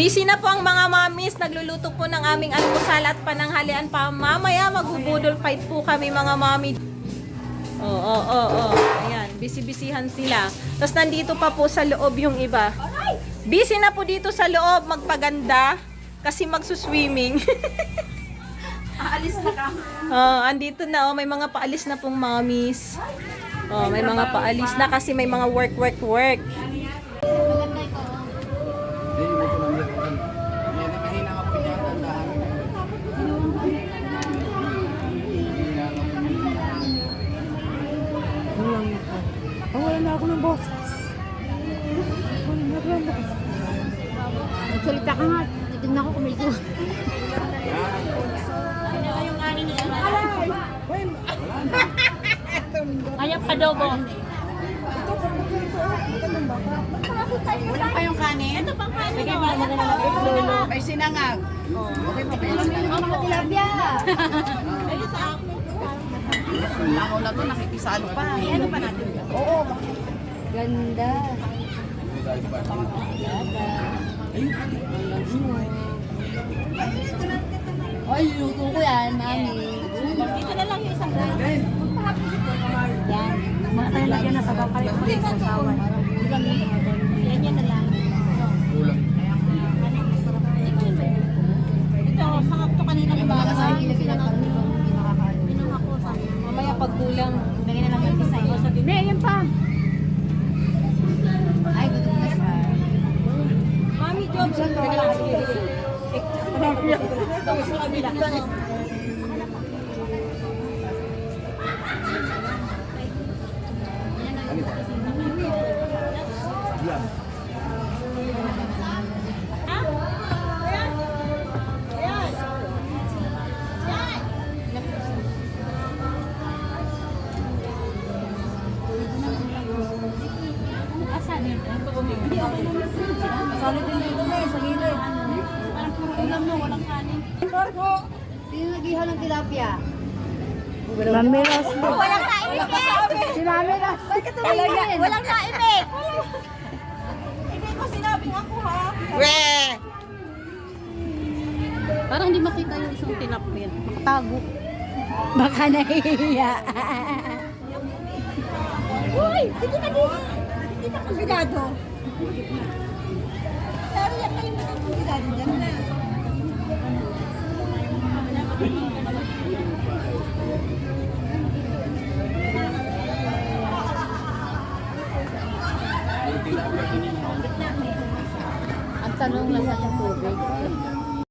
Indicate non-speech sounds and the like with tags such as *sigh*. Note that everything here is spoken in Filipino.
Busy na po ang mga mamis. Nagluluto po ng aming almusal at pananghalian pa. Mamaya magbubudol fight po kami mga mami. Oo, oo, oo. Ayan, busy-busyhan sila. Tapos nandito pa po sa loob yung iba. Busy na po dito sa loob magpaganda kasi magsuswimming. *laughs* Aalis na ka. Oh, andito na oh, may mga paalis na pong mommies. Oh, may mga paalis na kasi may mga work work work. Maganda ito. Hindi, mo ko lang yan. May nakahina ka po niya ang tandahan. Ang wala na ako ng boses. Wala na ako ng boses. Magsalita ka nga. Titignan ko kumilito. Ayap ka daw, Bon. Wala pa yung kanin? Ito pang kanin. Sige, maganda na lang. May sinangag. Okay pa ba yung sinangag? Mga tilapia. Ako na to, nakikisalo pa. Ano pa natin? Oo. Ganda. Ay, luto ko yan, mami. Dito na lang yung isang rice. Yan. Lagyan na sa bakal. Yan yan na lang. Kulang. Ito, kanina yung mga sa Pinuha ko sa Mamaya pag kulang. Lagyan na lang yung design. Hindi, yan pa. Ay, gutom na siya. Mami Jobs, Yan. Solid din dito na sa gilid. Ulam mo, walang kanin. Sino nag-ihaw ng tilapia? Mami Ros. Walang naimik eh! Si Mami Ros. Ba't ka tumingin? Walang naimik! Parang hindi makita yung isang tinapin. Makatago. Baka nahihiya. Uy! Hindi ka dito! Hindi ka kumbidado. Pero yan kayo na kumbidado dyan na. Ang tanong lang sa tubig.